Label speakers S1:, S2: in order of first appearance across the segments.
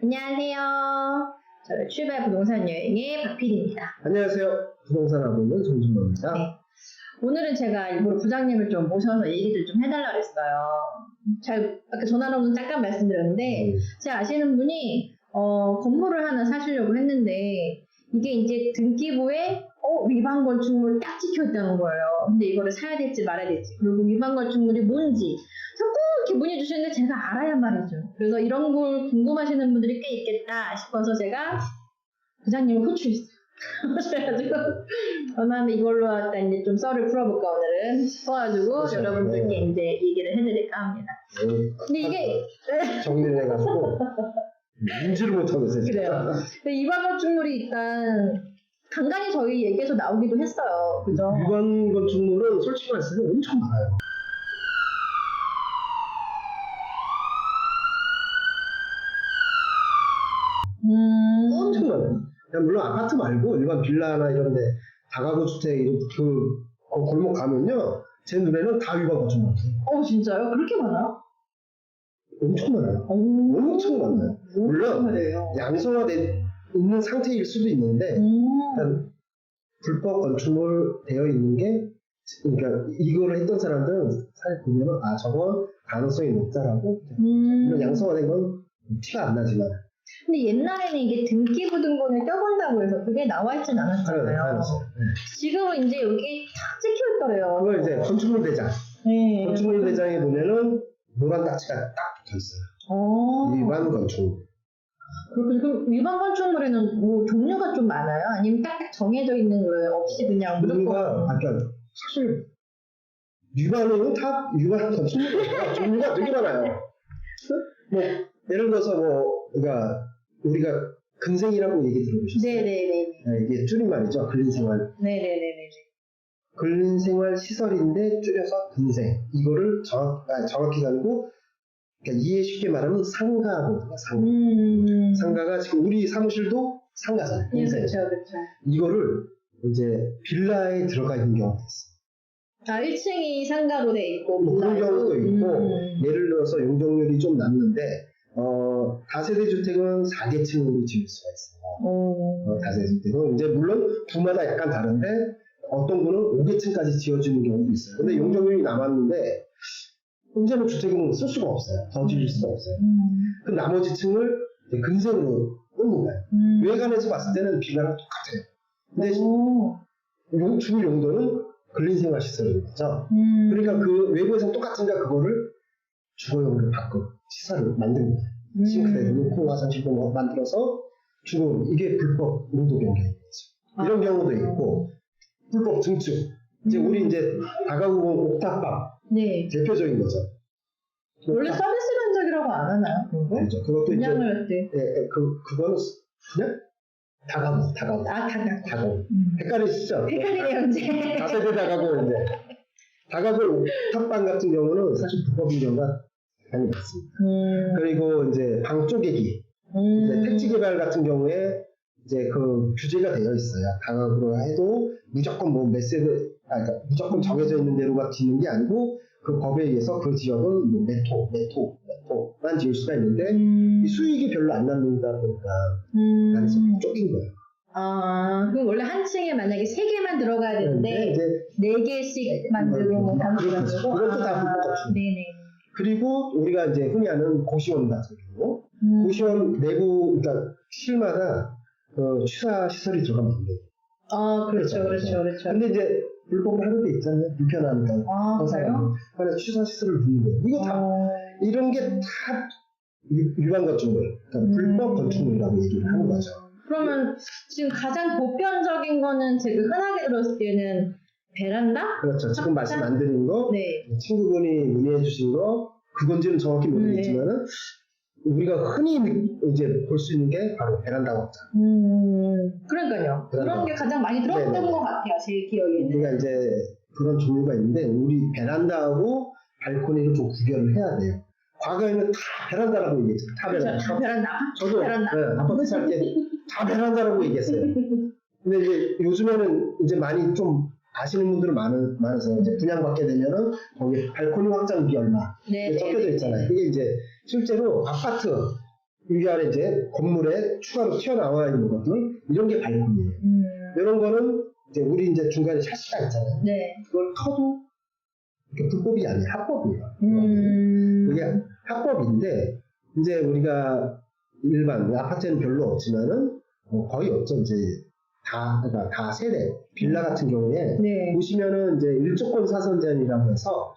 S1: 안녕하세요. 저는 출발 부동산 여행의 박PD입니다.
S2: 안녕하세요. 부동산 하고있는 정준호입니다.
S1: 네. 오늘은 제가 일부러 부장님을 좀 모셔서 얘기를 좀 해달라 그랬어요. 잘, 아까 전화로는 잠깐 말씀드렸는데,
S2: 음,
S1: 제가 아시는 분이, 어, 건물을 하나 사시려고 했는데, 이게 이제 등기부에, 어, 위반 건축물 딱 찍혀 있다는 거예요. 근데 이거를 사야 될지 말아야 될지, 그리고 위반 건축물이 뭔지, 자꾸 이렇게 문의 주시는데 제가 알아야 말이죠. 그래서 이런 걸 궁금하시는 분들이 꽤 있겠다 싶어서 제가 부장님을 호출했어요. 그래가지고 저는 이걸로 일단 이제 좀 썰을 풀어볼까 오늘은 싶어가지고
S2: 그렇죠.
S1: 여러분들께
S2: 네.
S1: 이제 얘기를 해드릴까 합니다.
S2: 음,
S1: 근데 이게
S2: 정리를 해가지고 인지를 못하고 있어요.
S1: 그래요. 근데 이반 건축물이 일단 간간히 저희 얘기에서 나오기도 했어요. 그죠?
S2: 위반 건축물은 솔직히 말씀드리면 엄청 많아요.
S1: 음,
S2: 엄청 많아요. 물론 아파트 말고 일반 빌라나 이런데 다가구 주택 이런 그 거- 골목 가면요. 제 눈에는 다 위반 건축물.
S1: 어 진짜요? 그렇게 많아요?
S2: 엄청 많아요.
S1: 오,
S2: 엄청 많아요. 물론. 양성화돼 있는 상태일 수도 있는데
S1: 음,
S2: 일단 불법 건축물 되어 있는 게 그러니까 이거를 했던 사람들은 사실 보면은 아 저거 가능성이 높다라고
S1: 음.
S2: 양성화된 건 티가 안 나지만
S1: 근데 옛날에는 이게 등기 부 등본을 껴본다고 해서 그게 나와 있진 않았잖아요.
S2: 가능성
S1: 지금은 이제 여기 탁 찍혀 있더래요.
S2: 그걸 이제 건축물 대장
S1: 네.
S2: 건축물 대장에 보면은 노란 딱지가 딱 붙어 있어요
S1: 어.
S2: 위반 건축물
S1: 그럼 위반 건축물에는 뭐 종류가 좀 많아요? 아니면 딱 정해져 있는 거예요? 없이 그냥 무조건?
S2: 그러니까 사실 위반은 다 위반 건축물이에요 종류가 되게 많아요 뭐 예를 들어서 뭐 그러니까 우리가 근생이라고 얘기 들어보셨어요?
S1: 네네네.
S2: 네, 이게 줄임말이죠. 근린생활.
S1: 네네네네.
S2: 근린생활 시설인데 줄여서 근생. 이거를 정확, 아, 정확히 가지고 그러니까 이해 쉽게 말하면 상가거든요. 상가.
S1: 음.
S2: 상가가 지금 우리 사무실도 상가잖아요.
S1: 예. 그렇죠, 그렇죠.
S2: 이거를 이제 빌라에 들어가 있는 경우가 있어요.
S1: 아, 1층이 상가로 돼 있고,
S2: 뭐 그런. 경우도 있고
S1: 음.
S2: 예를 들어서 용적률이 좀 낮는데 어, 다세대 주택은 4계층으로 지을 수가 있어요.
S1: 어.
S2: 어, 다세대 주택은 이제 물론 부마다 약간 다른데 어떤 분은 5계층까지 지어주는 경우도 있어요. 근데
S1: 음.
S2: 용적률이 남았는데 이제는 주택은 쓸 수가 없어요. 더 지을 수가 없어요.
S1: 음.
S2: 그 나머지 층을 근생으로 끊는 거예요.
S1: 음.
S2: 외관에서 봤을 때는 빌라랑 똑같아요. 근데
S1: 오.
S2: 용, 주 용도는 근린생활 시설인 거죠.
S1: 음.
S2: 그러니까 그 외부에서 똑같으니까 그거를 주거용으로 바꿔 시설을 만든 거예요.
S1: 음.
S2: 싱크대 놓고 화장실도 뭐 만들어서 주거 이게 불법 용도 변경인 거죠. 이런 경우도 있고 불법 증축 이제
S1: 음.
S2: 우리 이제 다가구 보면 옥탑방
S1: 네.
S2: 대표적인 거죠.
S1: 원래 서비스 면적이라고 안 하나요? 그런 거?
S2: 아니죠. 그것도 이제
S1: 분양을 할 때.
S2: 예, 예, 그 그거는 그냥 다가구 다가구
S1: 아, 다가.
S2: 다가구
S1: 음.
S2: 헷갈리시죠?
S1: 헷갈리네요, 이제.
S2: 다세대 다가구 이제 다가구 옥탑방 같은 경우는 사실 불법인 경우가 많이 많습니다.
S1: 음.
S2: 그리고 이제 방 쪼개기 이제
S1: 음.
S2: 택지 개발 같은 경우에 이제 그 규제가 되어 있어요. 다가구로 해도 무조건 뭐몇 세대, 아, 그러니까 무조건 정해져 있는 대로만 짓는 게 아니고 그 법에 의해서 그 지역은 뭐 메토, 메토, 메토만 지을 수가 있는데
S1: 음.
S2: 이 수익이 별로 안 남는다 보니까
S1: 음.
S2: 그래서 쪼갠 거예요.
S1: 아, 그럼 원래 한 층에 만약에 세 개만 들어가야
S2: 그런데
S1: 되는데
S2: 이제
S1: 네 개씩 만들고 뭐
S2: 그렇죠.
S1: 만들고
S2: 그것도 다
S1: 아,
S2: 불법 건축.
S1: 네네.
S2: 그리고 우리가 이제 흔히 아는 고시원 같은 경우
S1: 음.
S2: 고시원 내부 그러니까 실마다 그 취사 시설이 들어가면 안 돼요.
S1: 아, 그렇죠,
S2: 그렇죠.
S1: 그렇죠, 그렇죠.
S2: 근데 이제 불법을 하는 데 있잖아요. 불편하니까.
S1: 아, 그래요?
S2: 그래서 취사 시설을 두는 거예요. 이거 다
S1: 어.
S2: 이런 게다 위반 건축물, 그러니까
S1: 음.
S2: 불법 건축물이라고 얘기를 하는 거죠.
S1: 그러면 지금 가장 보편적인 거는 제가 흔하게 들었을 때는 베란다?
S2: 그렇죠. 지금 말씀 안 드린 거,
S1: 네.
S2: 친구분이 문의해 주신 거, 그 건지는 정확히 모르겠지만은 우리가 흔히 이제 볼 수 있는 게 바로 베란다 확장.
S1: 음, 그러니까요.
S2: 베란다.
S1: 그런 게 가장 많이 들었던
S2: 네네.
S1: 것 같아요, 제 기억에는.
S2: 우리가 이제 그런 종류가 있는데 우리 베란다하고 발코니를 좀 구별을 해야 돼요. 과거에는 다 베란다라고 얘기했죠. 다
S1: 그렇죠,
S2: 베란다.
S1: 다 베란다.
S2: 저도
S1: 베란다.
S2: 네, 아파트 살 때 다 베란다라고 얘기했어요. 근데 이제 요즘에는 이제 많이 좀 아시는 분들은 많은, 많으세요. 이제 분양받게 되면은 거기 발코니 확장비 얼마
S1: 네,
S2: 이게 적혀져 있잖아요. 이게 이제 실제로 아파트 위아래 이제 건물에 추가로 튀어나와 있는 것들 이런 게 발코니예요.
S1: 음,
S2: 이런 거는 이제 우리 이제 중간에 샤시가 있잖아요.
S1: 네.
S2: 그걸 터도 이게 불법이 아니에요. 합법이에요.
S1: 음,
S2: 그게 합법인데 이제 우리가 일반 아파트는 별로 없지만은 어, 거의 없죠. 이제 다 그러니까 다 세대 빌라 같은 경우에
S1: 네.
S2: 보시면은 이제 일조권 사선 제한이라고 해서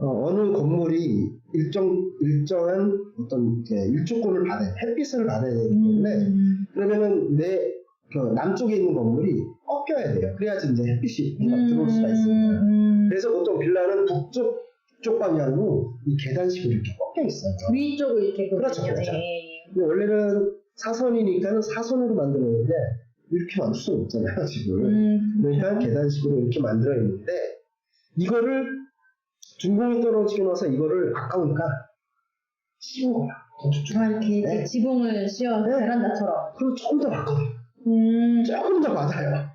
S2: 어, 느 건물이 일정 일정한 어떤 일조권을 받아야 햇빛을 받아야 되기 때문에
S1: 음,
S2: 그러면은 내 그 남쪽에 있는 건물이 꺾여야 돼요. 그래야지 이제 햇빛이 우리가 들어올 수가 있습니다.
S1: 음,
S2: 그래서 보통 빌라는 북쪽 쪽 방향으로 이 계단식으로 이렇게 꺾여 있어요.
S1: 위쪽을 이렇게
S2: 그렇죠. 그렇죠.
S1: 네.
S2: 원래는 사선이니까는 사선으로 만들었는데 이렇게 만들 수는 없잖아요, 지금.
S1: 음,
S2: 그러니까 계단식으로 이렇게 만들어 있는데 이거를 중공이 떨어지고 나서 이거를 아까우니까 씌운 거야. 건축주.
S1: 아, 이렇게
S2: 네.
S1: 지붕을 씌워
S2: 네.
S1: 베란다처럼.
S2: 그리고 조금 더 맞거든.
S1: 음,
S2: 조금 더 맞아요.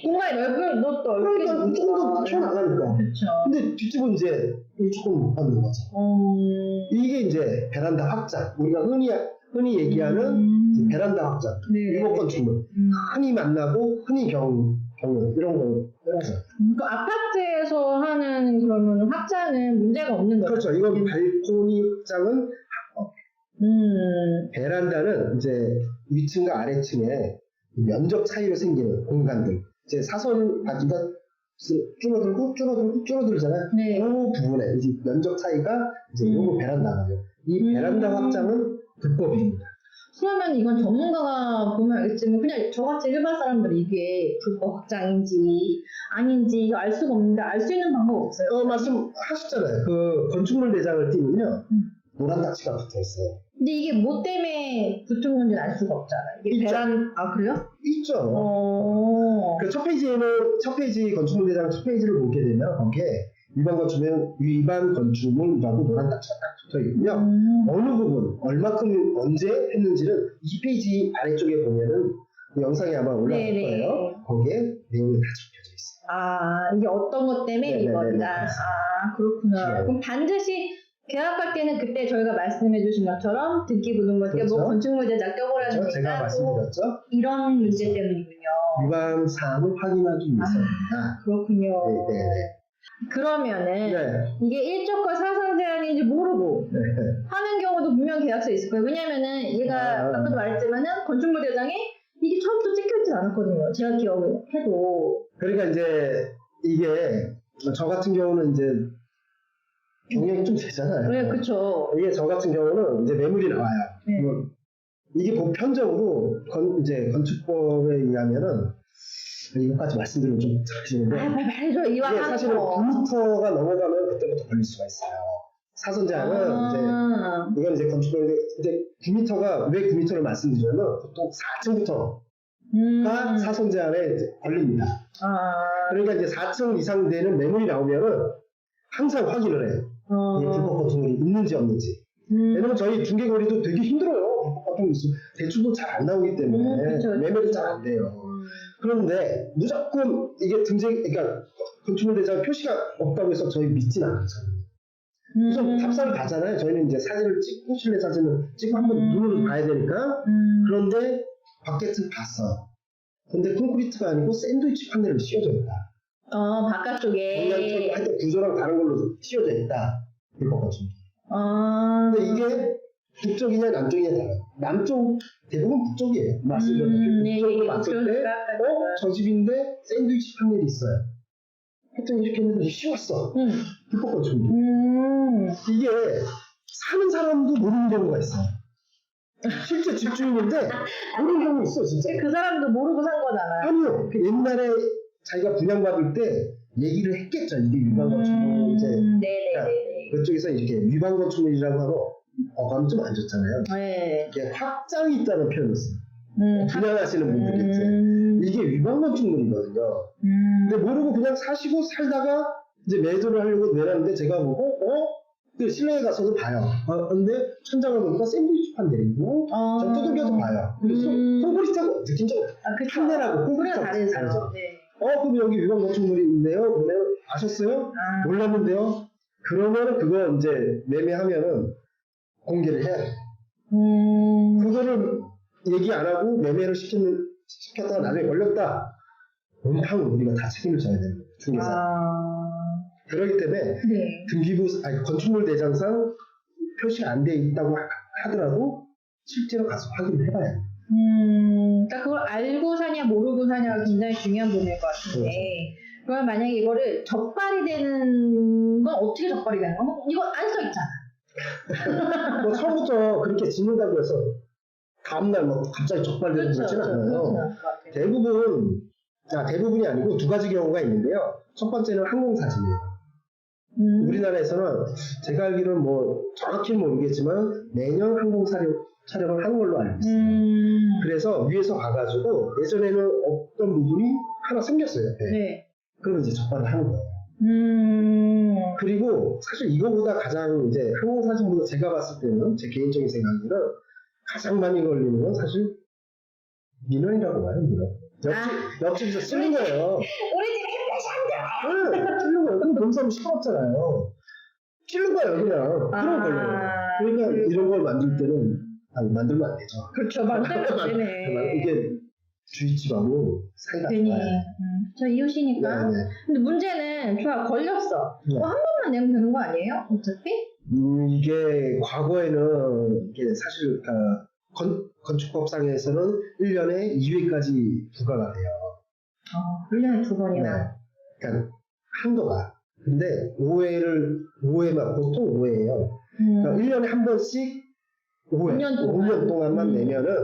S1: 공간이 넓은
S2: 그러니까
S1: 넓게
S2: 조금 더 튀어나가니까.
S1: 그렇죠.
S2: 근데 뒷집은 이제 조금 못 받는 거죠.
S1: 음,
S2: 이게 이제 베란다 확장. 우리가 흔히 흔히 얘기하는 이제
S1: 음,
S2: 베란다 확장.
S1: 네.
S2: 일곱 건축물.
S1: 음.
S2: 흔히 만나고 흔히 경우 경우 이런 거. 그렇죠.
S1: 그 아파트에서 하는 그러면 확장은 문제가 없는 거죠.
S2: 그렇죠. 이건 발코니 확장은
S1: 음,
S2: 베란다는 이제 위층과 아래층에 면적 차이로 생기는 공간들. 이제 사선 바퀴가 줄어들고 줄어들고 줄어들잖아요.
S1: 네.
S2: 그 부분에 이제 면적 차이가 이제
S1: 음.
S2: 요거 베란다예요. 이
S1: 음.
S2: 베란다 확장은 불법입니다.
S1: 그러면 이건 전문가가 보면 알겠지만 그냥 저같이 일반 사람들이 이게 불법 확장인지 아닌지 알 수가 없는데 알 수 있는 방법 없어요.
S2: 어, 말씀하셨잖아요. 그 건축물 대장을 띄우면요.
S1: 음.
S2: 노란 딱지가 붙어 있어요.
S1: 근데 이게 뭐 때문에 붙은 건지 알 수가 없잖아요. 이게
S2: 있죠.
S1: 베란 아 그래요?
S2: 있죠.
S1: 어.
S2: 그 첫 페이지에는 첫 페이지 건축물 대장 첫 페이지를 보게 되면 거기에 위반 건축물 위반 건축물이라고 노란 딱지가 딱 붙어 있고요.
S1: 음.
S2: 어느 부분 얼마큼 언제 했는지는 이 페이지 아래쪽에 보면은 그 영상이 아마 올라갈
S1: 네네.
S2: 거예요. 거기에 내용이 다 적혀져 있어요.
S1: 아 이게 어떤 것 때문에
S2: 네네네네.
S1: 이거다. 아 그렇구나.
S2: 네.
S1: 그럼 반드시 계약할 때는 그때 저희가 말씀해 주신 것처럼 듣기 부는 것,
S2: 그렇죠.
S1: 뭐 건축물 제작 껴보라는
S2: 그렇죠? 제가
S1: 얘기가
S2: 말씀드렸죠.
S1: 이런 문제 때문이군요.
S2: 위반 사항을 확인하기 위해서입니다.
S1: 아, 그렇군요.
S2: 네, 네,
S1: 그러면은
S2: 네.
S1: 이게 일조권 사상 제한인지 모르고
S2: 네. 네.
S1: 하는 경우도 분명 계약서에 있을 거예요. 왜냐면은 얘가
S2: 아.
S1: 아까도 말했지만은 건축물 대장에 이게 처음부터 찍혀있진 않았거든요. 제가 기억을 해도.
S2: 그러니까 이제 이게 저 같은 경우는 이제 경력이 좀 되잖아요.
S1: 네, 그쵸.
S2: 이게 저 같은 경우는 이제 매물이 나와요.
S1: 네.
S2: 뭐 이게 보편적으로 건, 이제 건축법에 의하면은 이것까지 말씀드리면 좀 들으시는데
S1: 아, 말해줘. 이왕
S2: 이게
S1: 하는
S2: 사실은
S1: 거.
S2: 9m가 넘어가면 그때부터 걸릴 수가 있어요. 사선제한은 이제
S1: 아,
S2: 이건 이제 건축법인데 이제 9m가 왜 9m를 말씀드리냐면 보통 4층부터가
S1: 음.
S2: 사선 제한에 이제 걸립니다.
S1: 아,
S2: 그러니까 이제 4층 이상 되는 매물이 나오면은 항상 확인을 해요.
S1: 어.
S2: 이게 불법 건축물이 있는지 없는지.
S1: 음.
S2: 왜냐면 저희 중개거리도 되게 힘들어요. 불법 건축물 대출도 잘 안 나오기 때문에
S1: 음, 그쵸.
S2: 매매도 잘 안 돼요.
S1: 음.
S2: 그런데 무조건 이게 등재, 그러니까 건축물 대장 표시가 없다고 해서 저희 믿진 않죠. 우선
S1: 음.
S2: 탑사를 가잖아요. 저희는 이제 사진을 찍고 실내 사진을 찍고 한번
S1: 음.
S2: 눈으로 봐야 되니까
S1: 음.
S2: 그런데 바켓을 봤어. 근데 콘크리트가 아니고 샌드위치 판넬을 씌워져 있다.
S1: 어, 바깥쪽에.
S2: 공장처럼 하여튼 구조랑 다른 걸로 씌워져 있다. 건축물.
S1: 아.
S2: 근데 이게 북쪽이냐 남쪽이냐 달라요. 남쪽 대부분 북쪽이에요.
S1: 음, 예, 예,
S2: 북쪽으로
S1: 예.
S2: 봤을 때,
S1: 그러니까.
S2: 어? 저 집인데 샌드위치 판넬이 있어요. 하여튼 이렇게 했는데 씌웠어.
S1: 음.
S2: 불법 건축물.
S1: 음.
S2: 이게 사는 사람도 모르는 경우가 있어요. 실제 집주인인데 모르는 경우 있어 진짜.
S1: 그 사람도 모르고 산 거잖아요.
S2: 아니요. 그 옛날에 자기가 분양받을 때 얘기를 했겠죠. 이게 위반 건축물 이제
S1: 음, 네네네.
S2: 그쪽에서 이렇게 위반 건축물이라고 하고 어감이 좀 안 좋잖아요.
S1: 네.
S2: 이게 확장이 있다는 표현을 써요.
S1: 음.
S2: 분양하시는 분들이 이제
S1: 음.
S2: 이게 위반 건축물이거든요.
S1: 음.
S2: 근데 모르고 그냥 사시고 살다가 이제 매도를 하려고 내놨는데 제가 보고 어? 그 실내에 가서도 봐요. 어, 근데 천장을 보니까 샌드위치 판넬이고
S1: 어.
S2: 저 두들겨도 봐요. 근데
S1: 음.
S2: 콘크리트하고 느낀 적.
S1: 아, 그쵸.
S2: 판넬하고 콘크리트하고
S1: 다르죠.
S2: 다르죠.
S1: 네.
S2: 어, 그럼 여기 위반 건축물이 있네요? 그러면 아셨어요?
S1: 아,
S2: 몰랐는데요? 그러면 그거 이제 매매하면은 공개를 해야 돼.
S1: 음,
S2: 그거를 얘기 안 하고 매매를 시키는, 시켰다가 나중에 걸렸다. 온탕 우리가 다 책임을 져야 되는 거예요, 중개사.
S1: 아,
S2: 그렇기 때문에
S1: 네.
S2: 등기부, 아니, 건축물 대장상 표시가 안 돼 있다고 하- 하더라도 실제로 가서 확인을 해봐야 돼.
S1: 음, 그러니까 그걸 알고 사냐 모르고 사냐가 굉장히 중요한 부분일 것 같은데 그럼 만약에 이거를 적발이 되는 건 어떻게 적발이 되는 거야? 이거 안 써 있잖아.
S2: 뭐 처음부터 그렇게 짓는다고 해서 다음날 뭐 갑자기 적발되는
S1: 그렇죠. 그렇죠.
S2: 않아요.
S1: 그렇진 않을 것 같아요.
S2: 대부분, 아, 대부분이 아니고 두 가지 경우가 있는데요. 첫 번째는 항공사진이에요.
S1: 음,
S2: 우리나라에서는 제가 알기로는 뭐 정확히는 모르겠지만 매년 항공사를 촬영을 하는 걸로 알고 있어요.
S1: 음,
S2: 그래서 위에서 가가지고 예전에는 없던 부분이 하나 생겼어요.
S1: 네.
S2: 그러면 이제 적발을 하는 거예요.
S1: 음,
S2: 그리고 사실 이거보다 가장 이제 항공사진보다 제가 봤을 때는 제 개인적인 생각에는 가장 많이 걸리는 건 사실 민원이라고 봐요, 민원. 옆집, 옆집에서 쓰는 거예요.
S1: 우리 집에 햇볕이 안 들어.
S2: 응, 찔는 거예요. 그럼 농사하면 시끄럽잖아요. 찔는 거예요, 그냥. 그런 걸려요.
S1: 아,
S2: 그러니까 이런 걸 만들 때는, 아니, 만들면 안 되죠.
S1: 그렇죠. 만들면 안 되네.
S2: 이게 주인집하고 사이가
S1: 괜히
S2: 좋아요.
S1: 음, 저 이웃이니까.
S2: 네, 네.
S1: 근데 문제는 좋아 걸렸어.
S2: 네.
S1: 뭐한 번만 내면 되는 거 아니에요? 어차피?
S2: 음, 이게 과거에는 이게 사실 어, 건, 건축법상에서는 1년에 2회까지 부과가 돼요.
S1: 어, 1년에 두 번이나.
S2: 그러니까 한도가. 근데 5회를 5회만 보통 5회예요.
S1: 음.
S2: 그러니까 1년에 한 번씩 5회,
S1: 5년 동안.
S2: 5년 동안만
S1: 음.
S2: 내면은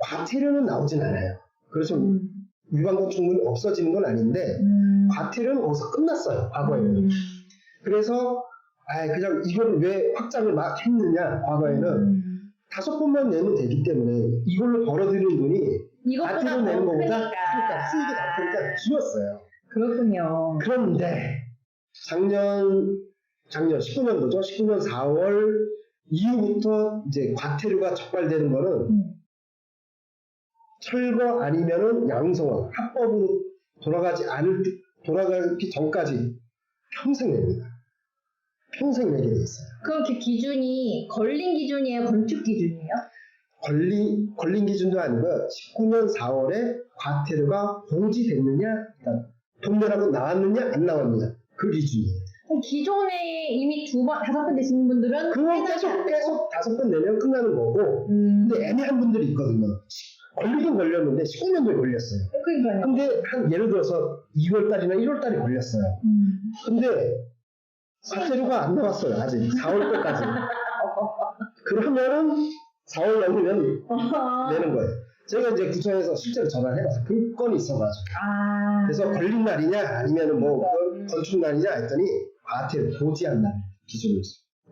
S2: 과태료는 나오진 않아요. 그래서
S1: 음.
S2: 위반 건축물이 없어지는 건 아닌데
S1: 음.
S2: 과태료는 어디서 끝났어요. 과거에는.
S1: 음.
S2: 그래서 아 그냥 이걸 왜 확장을 막 했느냐 과거에는
S1: 음.
S2: 다섯 번만 내면 되기 때문에 이걸로 벌어들이는 돈이 과태료
S1: 더
S2: 내는 것보다. 그러니까 수익이 나쁘니까 줄었어요.
S1: 그렇군요.
S2: 그런데 작년 작년 19년도죠. 19년 4월 이후부터 이제 과태료가 적발되는 거는
S1: 음.
S2: 철거 아니면은 양성화 합법으로 돌아가지 않을 때- 돌아가기 전까지 평생 냅니다. 평생 내게 돼 있어요.
S1: 그럼 그 기준이 걸린 기준이에요? 건축 기준이에요?
S2: 걸린 걸린 기준도 아니고 19년 4월에 과태료가 공지됐느냐, 돈 내라고 나왔느냐 안 나왔느냐 그 기준이에요.
S1: 그럼 기존에 이미 두 번, 다섯 번 되시는 분들은
S2: 그거 계속
S1: 안
S2: 계속 다섯 번 내면 끝나는 거고
S1: 음.
S2: 근데 애매한 분들이 있거든요. 걸리긴 걸렸는데 19년도에 걸렸어요.
S1: 그러니까요.
S2: 근데 한 예를 들어서 2월 달이나 1월 달에 걸렸어요.
S1: 음.
S2: 근데 과태료가 안 나왔어요. 아직 4월 때까지. 그러면은 4월 넘으면
S1: 아.
S2: 내는 거예요. 제가 이제 구청에서 실제로 전화를 해봤어요. 그 건이 있어가지고.
S1: 아.
S2: 그래서 걸린 날이냐 아니면 뭐
S1: 음.
S2: 건축 날이냐 했더니 과태료 고지한 날 기준으로.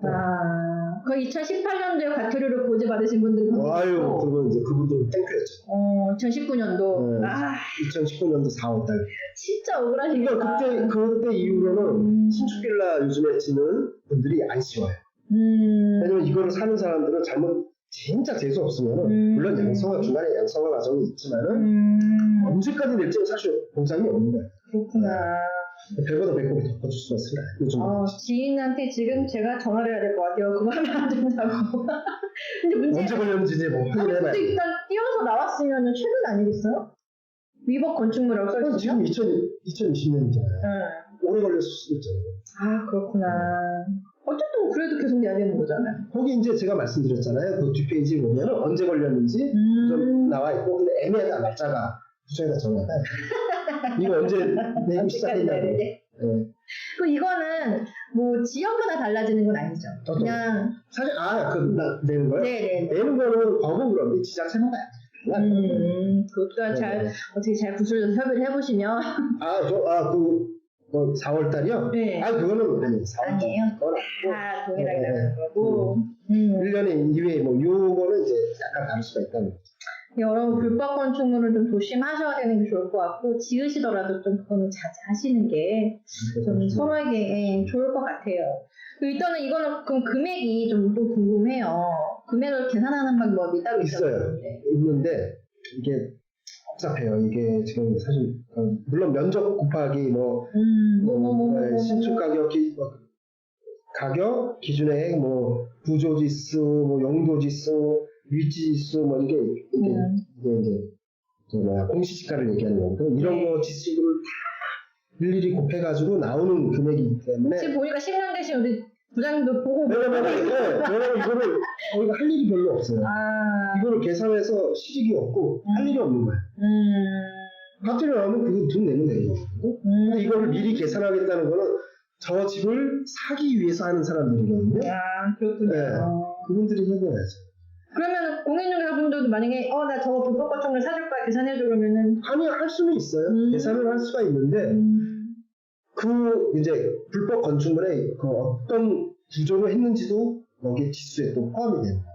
S1: 아. 그 2018년도에 과태료를 고지받으신 분들은
S2: 아유, 그러면 이제 그분들은 땡큐였죠.
S1: 어, 2019년도.
S2: 네.
S1: 아,
S2: 2019년도 4월 달.
S1: 진짜 억울하시겠다.
S2: 그러니까 그때, 그때 이후로는
S1: 음.
S2: 신축빌라 요즘에 짓는 분들이 안 쉬워요.
S1: 음.
S2: 왜냐면 이거를 사는 사람들은 잘못 진짜 재수 없으면은
S1: 음.
S2: 물론 양성화 중간에 양성화 과정이 있지만은
S1: 음.
S2: 언제까지 될지는 사실 보장이 없는 거예요.
S1: 그렇구나.
S2: 배보다 배꼽이 덮어줄 수가 있어요. 요즘
S1: 어, 지인한테 지금 제가 전화를 해야 될 것 같아요. 그거 하면 안 된다고. 근데 문제
S2: 언제 걸렸는지 이제 뭐 확인해봐야 돼.
S1: 일단 띄어서 나왔으면 최근 아니겠어요? 위법 건축물이라고 써있으면?
S2: 지금 2000, 2020년이잖아요.
S1: 응.
S2: 오래 걸렸을 수도 있잖아요.
S1: 아, 그렇구나. 어쨌든 그래도 계속 내야 되는 거잖아요.
S2: 거기 이제 제가 말씀드렸잖아요. 그 뒷페이지 보면 언제 걸렸는지 좀
S1: 음.
S2: 나와 있고 근데 애매하다 날짜가 부처에다 정해놔. 이거 언제
S1: 언제까지
S2: 시작했냐고.
S1: 되지?
S2: 네.
S1: 그 이거는 뭐 지역마다 달라지는 건 아니죠.
S2: 어떤
S1: 그냥
S2: 사실 아그 내는 거요?
S1: 네네.
S2: 내는 거는 법은 그런데 지자체마다 달라요.
S1: 음, 그것도 잘
S2: 네.
S1: 어떻게 잘 구슬려서 협의를 해보시면
S2: 아, 저, 아, 그, 뭐 4월 달이요?
S1: 네.
S2: 아, 그거는 아니, 4월
S1: 아니에요?
S2: 거라고.
S1: 다 동일하게
S2: 네.
S1: 되는 거고. 음.
S2: 1년에 2회, 뭐, 요거는 이제 약간 다를 수가 있다는 거죠.
S1: 여러분 불법 건축물은 좀 조심하셔야 되는 게 좋을 것 같고 지으시더라도 좀 그거는 자제하시는 게 좀 서로에게 예, 좋을 것 같아요. 일단은 이거는 그럼 금액이 좀 또 궁금해요. 금액을 계산하는 방법이 따로
S2: 있어요.
S1: 있었는데.
S2: 있는데, 이게 복잡해요. 이게 지금 사실 어, 물론 면적 곱하기 뭐
S1: 음, 뭐, 뭐, 뭐, 뭐,
S2: 네,
S1: 뭐,
S2: 신축
S1: 뭐.
S2: 가격 기, 뭐, 가격 기준액 뭐 구조지수 뭐 용도지수 위치지수 뭐 이게 이게,
S1: 음.
S2: 이게 이제 저 뭐야 공시지가를 얘기하는 거거든. 이런
S1: 네.
S2: 거 지수를 다 일일이 곱해가지고 나오는 금액이기 때문에
S1: 지금 보니까 신랑 대신 우리 부장님도 보고
S2: 왜냐면 네, 왜냐면 이거를 저희가 할 일이 별로 없어요.
S1: 아,
S2: 이거를 계산해서 실익이 없고 할 일이 없는 거예요.
S1: 음,
S2: 파트를 나오면 그거 돈 내면 되는 거거든.
S1: 음.
S2: 근데 이거를 미리 계산하겠다는 거는 저 집을 사기 위해서 하는 사람들이거든요.
S1: 아, 그렇군요.
S2: 네. 그분들이 해줘야죠.
S1: 그러면 공인중개사분들도 만약에 어 나 저거 불법 건축물 사줄 거야 계산해줘 그러면은
S2: 아니 할 수는 있어요.
S1: 음.
S2: 계산을 할 수가 있는데
S1: 음,
S2: 그 이제 불법 건축물에 그 어떤 구조를 했는지도 여기 지수에 또 포함이 됩니다.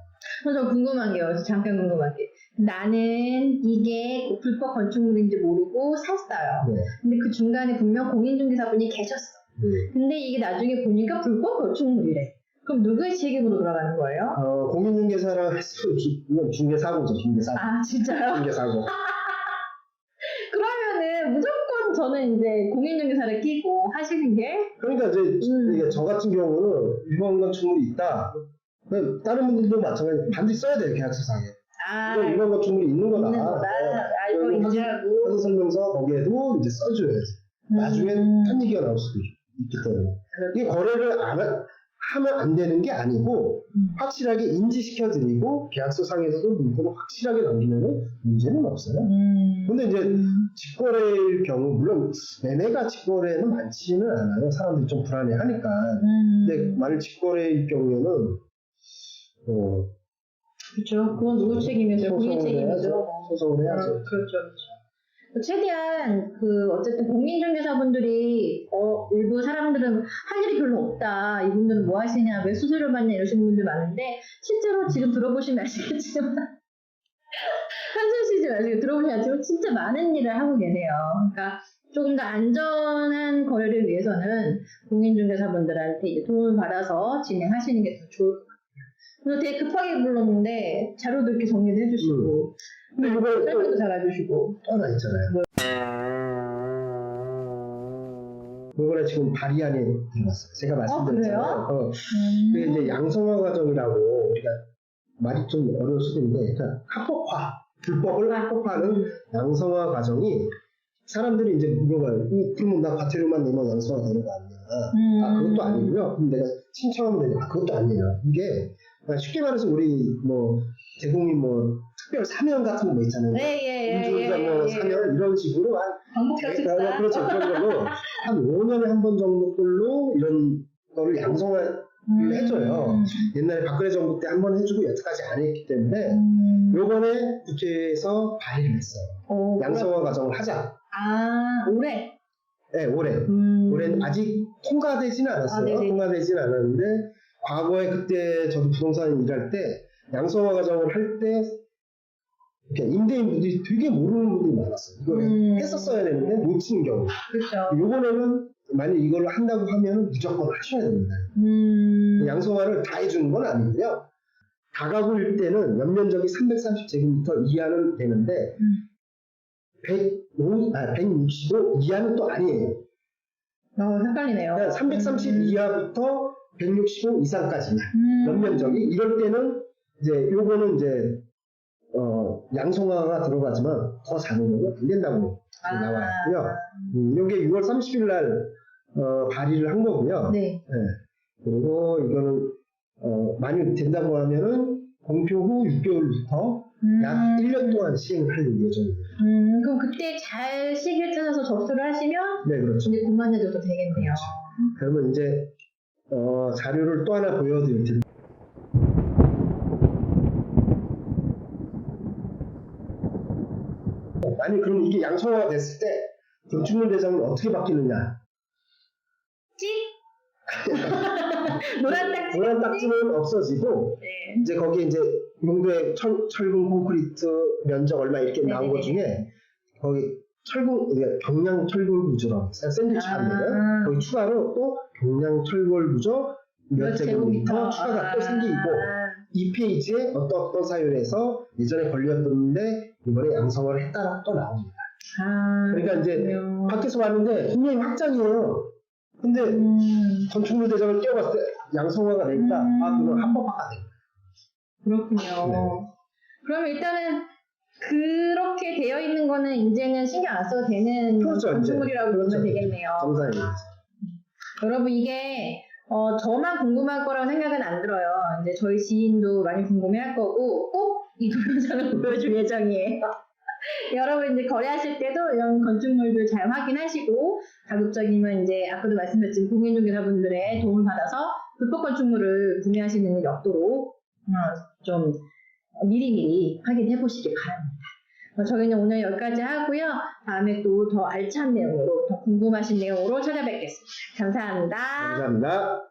S1: 그래서 궁금한 게요. 잠깐 궁금한 게 나는 이게 불법 건축물인지 모르고 샀어요.
S2: 네.
S1: 근데 그 중간에 분명 공인중개사분이 계셨어.
S2: 네.
S1: 근데 이게 나중에 보니까 불법 건축물이래. 그럼 누구의 책임으로 돌아가는 거예요?
S2: 어, 공인중개사랑 주- 이건 중개사고죠, 중개사고.
S1: 아 진짜요?
S2: 중개사고.
S1: 그러면은 무조건 저는 이제 공인중개사를 끼고 하시는 게
S2: 그러니까 이제
S1: 음.
S2: 이게 저 같은 경우는 위반 건축물이 있다. 다른 분들도 마찬가지 반드시 써야 돼요 계약서상에.
S1: 아,
S2: 이건 위반 건축물이 있는 거다.
S1: 있는 거다.
S2: 그리고
S1: 인지하고.
S2: 사전 설명서 거기에도 이제 써줘야지. 나중에
S1: 음.
S2: 한 얘기가 나올 수도 있- 있기 때문에.
S1: 그렇죠.
S2: 이게 거래를 안 하, 하면 안 되는 게 아니고
S1: 음.
S2: 확실하게 인지시켜 드리고 계약서 상에서도 문구를 확실하게 남기면 문제는 없어요.
S1: 음.
S2: 근데 이제
S1: 음.
S2: 직거래일 경우 물론 매매가 직거래는 많지는 않아요. 사람들이 좀 불안해하니까.
S1: 음.
S2: 근데 만약 직거래일 경우에는 어,
S1: 그렇죠. 그건 누구 책임이죠?
S2: 소송을
S1: 책임이죠.
S2: 해야죠. 소송을 해야죠.
S1: 어, 그렇죠, 그렇죠. 최대한 그 어쨌든 공인중개사분들이 어, 일부 사람들은 할 일이 별로 없다. 이 분들은 뭐 하시냐, 왜 수수료 받냐 이러시는 분들 많은데 실제로 지금 들어보시면 아시겠지만 쉬지 마시고 들어보시면 아시겠지만 진짜 많은 일을 하고 계세요. 그러니까 조금 더 안전한 거래를 위해서는 공인중개사분들한테 이제 도움을 받아서 진행하시는 게 더 좋을 것 같아요. 그래서 되게 급하게 불렀는데 자료도 이렇게 정리도 해주시고
S2: 근데 이거
S1: 설명도 잘 해주시고
S2: 또 하나 있잖아요. 이번에 지금 발의안이 들어갔어요. 제가 말씀드렸잖아요. 어,
S1: 음.
S2: 그게 이제 양성화 과정이라고 우리가 말이 좀 어려울 수도 있는데, 그러니까 합법화, 불법을 합법화하는 양성화 과정이 사람들이 이제 물어봐요. 이, 그러면 나 과태료만 내면 양성화 되는 거 아니냐.
S1: 음.
S2: 아, 그것도 아니고요. 그럼 내가 신청하면 되냐. 아, 그것도 아니에요. 이게 그러니까 쉽게 말해서 우리 뭐 제공이 뭐 특별 사면 같은 거 뭐 있잖아요.
S1: 예예예
S2: 음주운전 뭐 사면 이런 식으로 한 그러니까
S1: 식사
S2: 그렇죠. 그런 걸로 한 5년에 한 번 정도 꼴로 이런 거를 양성화
S1: 음.
S2: 해줘요. 옛날에 박근혜 정부 때 한 번 해주고 여태까지 안 했기 때문에
S1: 음.
S2: 요번에 국회에서 발의를 했어요.
S1: 어,
S2: 양성화 과정을 하자.
S1: 아 올해
S2: 네, 올해.
S1: 음.
S2: 올해 아직 통과되지는 않았어요.
S1: 아, 네네.
S2: 통과되지는 않았는데 과거에 그때 저도 부동산 일할 때 양성화 과정을 할 때 임대인분들이 되게 모르는 분들이 많았어요. 이거
S1: 음.
S2: 했었어야 되는데 놓치는 경우.
S1: 그렇죠
S2: 요번에는 만약 이걸 한다고 하면 무조건 하셔야 됩니다.
S1: 음.
S2: 양성화를 다 해주는 건 아니고요. 다가구일 때는 연면적이 330제곱미터 이하는 되는데
S1: 음.
S2: 105, 아, 165 이하는 또 아니에요.
S1: 어 헷갈리네요
S2: 그러니까 330
S1: 음.
S2: 이하부터 165 이상까지만
S1: 음.
S2: 연면적이 이럴 때는 이제 요거는 이제 어, 양성화가 들어가지만 더 거는 안 된다고
S1: 아.
S2: 나와 있고요. 음, 요게 6월 30일 날 어, 발의를 한 거고요.
S1: 네
S2: 그리고 이거는 어, 만약 된다고 하면은 공표 후 6개월부터
S1: 음.
S2: 약 1년 동안 시행을 할 예정입니다.
S1: 음, 그럼 그때 잘 시기를 찾아서 접수를 하시면
S2: 네, 그렇죠.
S1: 이제 그만해줘도 되겠네요
S2: 그러면 이제 어, 자료를 또 하나 보여드릴 텐데 아니 그럼 이게 양성화가 됐을 때 건축물 대상은 어떻게 바뀌느냐
S1: 찍 노란 딱지
S2: 노란 딱지는 없어지고
S1: 네.
S2: 이제 거기에 이제 용도의 철, 철근 콘크리트 면적 얼마 이렇게 나온 것. 중에 거기 철근 이게 경량 철골 구조라고 샌드위치
S1: 아.
S2: 하면은 거기 추가로 또 경량 철골 구조
S1: 몇몇
S2: 제곱미터. 추가가 또
S1: 아.
S2: 생기고 이 페이지에 어떤 어떤 사유에서 예전에 걸렸는데 이번에 양성을 했다라고 또 나옵니다.
S1: 아,
S2: 그러니까 이제. 밖에서 봤는데 분명히 확장이에요. 근데
S1: 음,
S2: 건축물 대장을 띄워봤을 때 양성화가 돼 있다.
S1: 음.
S2: 아, 그건 한번 바꿔야 돼.
S1: 그렇군요.
S2: 네.
S1: 그럼 일단은 그렇게 되어 있는 거는 이제는 신경 안 써도 되는
S2: 그렇죠, 이제.
S1: 건축물이라고 보면
S2: 그렇죠.
S1: 되겠네요.
S2: 정상입니다.
S1: 여러분 이게 어, 저만 궁금할 거라고 생각은 안 들어요. 이제 저희 지인도 많이 궁금해할 거고 꼭 이 동영상을 보여줄 예정이에요. 여러분 이제 거래하실 때도 이런 건축물들 잘 확인하시고 가급적이면 이제 아까도 말씀드렸지만 공인중개사분들의 도움을 받아서 불법 건축물을 구매하시는 일이 없도록 어, 좀 미리미리 확인해 보시기 바랍니다. 어, 저희는 오늘 여기까지 하고요. 다음에 또 더 알찬 내용으로 더 궁금하신 내용으로 찾아뵙겠습니다. 감사합니다.
S2: 감사합니다.